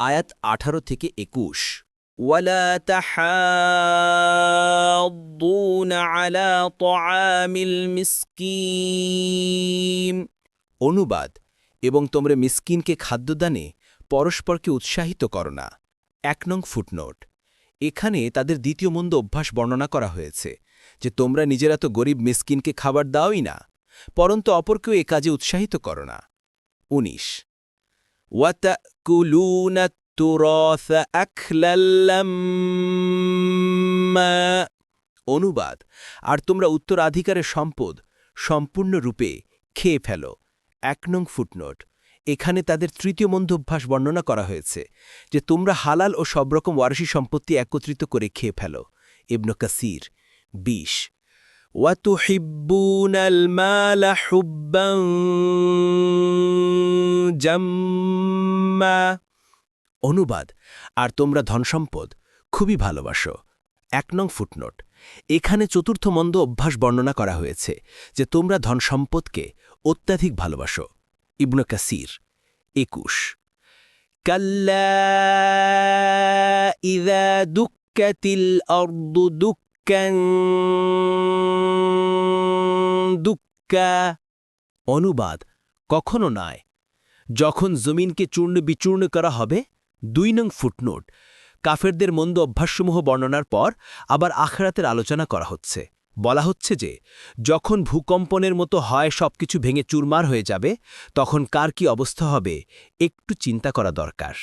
আয়াত আঠারো থেকে একুশ ولا تحاضون على طعام المسكين অনুবাদ এবং তোমরা মিসকিনকে খাদ্যদানে পরস্পরকে উৎসাহিত করো না এক নং ফুটনোট এখানে তাদের দ্বিতীয় মন্দ অভ্যাস বর্ণনা করা হয়েছে যে তোমরা নিজেরা তো গরিব মিসকিনকে খাবার দাওই না পরন্তু অপরকেও এ কাজে উৎসাহিত করো না উনিশ وَتَأْكُلُونَ التُّرَاثَ أَكْلًا لَمًّا অনুবাদ আর তোমরা উত্তরাধিকারের সম্পদ সম্পূর্ণরূপে খেয়ে ফেলো এক নং ফুটনোট এখানে তাদের তৃতীয় মন্দ অভ্যাস বর্ণনা করা হয়েছে যে তোমরা হালাল ও সব রকম ওয়ারসি সম্পত্তি একত্রিত করে খেয়ে ফেলো ইবন কাসির বিশ وَتُحِبُّونَ الْمَالَ حُبًّا جَمًّا অনুবাদ, আর তোমরা ধনসম্পদ, খুবই ভালোবাসো। এক নং ফুটনোট, এখানে চতুর্থ মন্দ অভ্যাস বর্ণনা করা হয়েছে, যে তোমরা ধনসম্পদকে অত্যাধিক ভালোবাসো। ইবনু কাসির, একুশ দুঃখা অনুবাদ, কখনো নয়। যখন জমিনকে চূর্ণ বিচূর্ণ করা হবে, দুই নং ফুটনোট, কাফেরদের মন্দ অভ্যাসসমূহ বর্ণনার পর আবার আখরাতের আলোচনা করা হচ্ছে। বলা হচ্ছে যে, যখন ভূকম্পনের মতো হয় সবকিছু ভেঙে চুরমার হয়ে যাবে, তখন কার কি অবস্থা হবে, একটু চিন্তা করা দরকার।